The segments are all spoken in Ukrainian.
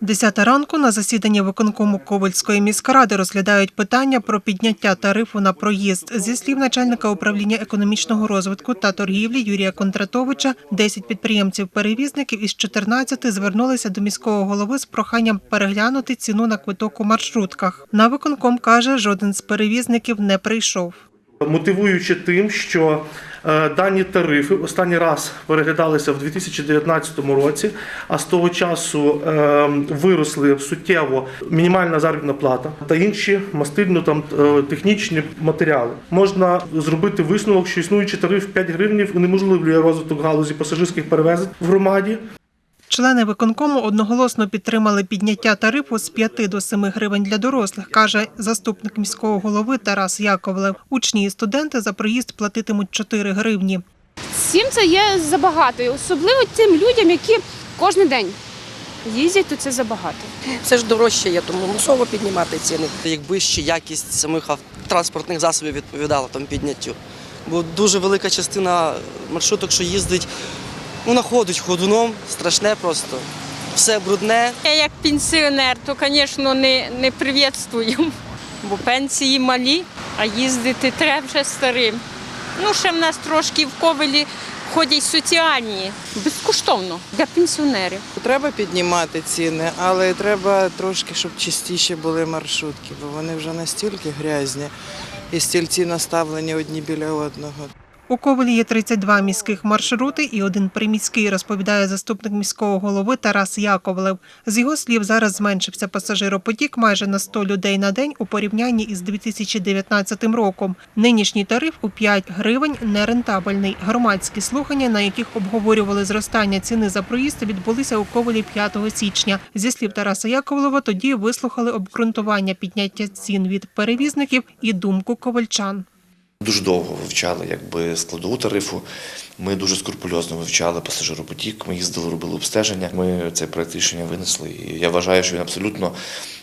Десята ранку на засіданні виконкому Ковальської міськради розглядають питання про підняття тарифу на проїзд. Зі слів начальника управління економічного розвитку та торгівлі Юрія Кондратовича, 10 підприємців-перевізників із 14 звернулися до міського голови з проханням переглянути ціну на квиток у маршрутках. На виконком каже, жоден з перевізників не прийшов. мотивуючи тим, що дані тарифи останній раз переглядалися в 2019 році, а з того часу е, виросли суттєво мінімальна заробітна плата та інші мастильно там е, технічні матеріали. Можна зробити висновок, що існуючий тариф 5 гривнів унеможливлює розвиток галузі пасажирських перевезень в громаді. Члени виконкому одноголосно підтримали підняття тарифу з 5 до 7 гривень для дорослих, каже заступник міського голови Тарас Яковлев. Учні і студенти за проїзд платитимуть 4 гривні. Сім це є забагато, особливо тим людям, які кожен день їздять, то це забагато. Все ж дорожче є, тому мусово піднімати ціни. якби ще якість самих транспортних засобів відповідала там підняттю. Бо дуже велика частина маршруток, що їздить, ну, находить ходуном, страшне просто. Все брудне, Я як пенсіонер, то, звісно, не, не привітствую, бо пенсії малі, а їздити треба вже старим. Ну, ще в нас трошки в ковелі ходять соціальні, безкоштовно для пенсіонерів. Треба піднімати ціни, але треба трошки, щоб чистіші були маршрутки, бо вони вже настільки грязні і стільці наставлені одні біля одного. У Ковелі є 32 міських маршрути і один приміський, розповідає заступник міського голови Тарас Яковлев. З його слів, зараз зменшився пасажиропотік майже на 100 людей на день у порівнянні із 2019 роком. Нинішній тариф у 5 гривень нерентабельний. Громадські слухання, на яких обговорювали зростання ціни за проїзд, відбулися у Ковелі 5 січня. Зі слів Тараса Яковлева, тоді вислухали обґрунтування підняття цін від перевізників і думку ковальчан. Дуже довго вивчали якби складову тарифу. Ми дуже скрупульозно вивчали пасажиропотік. Ми їздили, робили обстеження. Ми цей проект рішення винесли. І я вважаю, що він абсолютно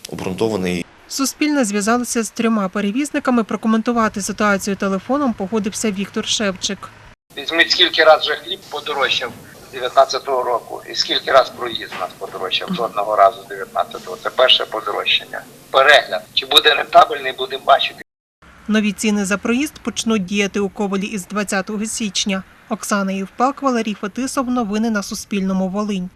обґрунтований. Суспільне зв'язалося з трьома перевізниками. Прокоментувати ситуацію телефоном погодився Віктор Шевчик. Візьміть скільки раз вже хліб подорожчав з 19-го року, і скільки раз проїзд нас подорожчав жодного разу з 19-го. Це перше подорожчання. Перегляд. Чи буде рентабельний, будемо бачити. Нові ціни за проїзд почнуть діяти у Ковалі із 20 січня. Оксана Євпак, Валерій Фетисов. Новини на Суспільному. Волинь.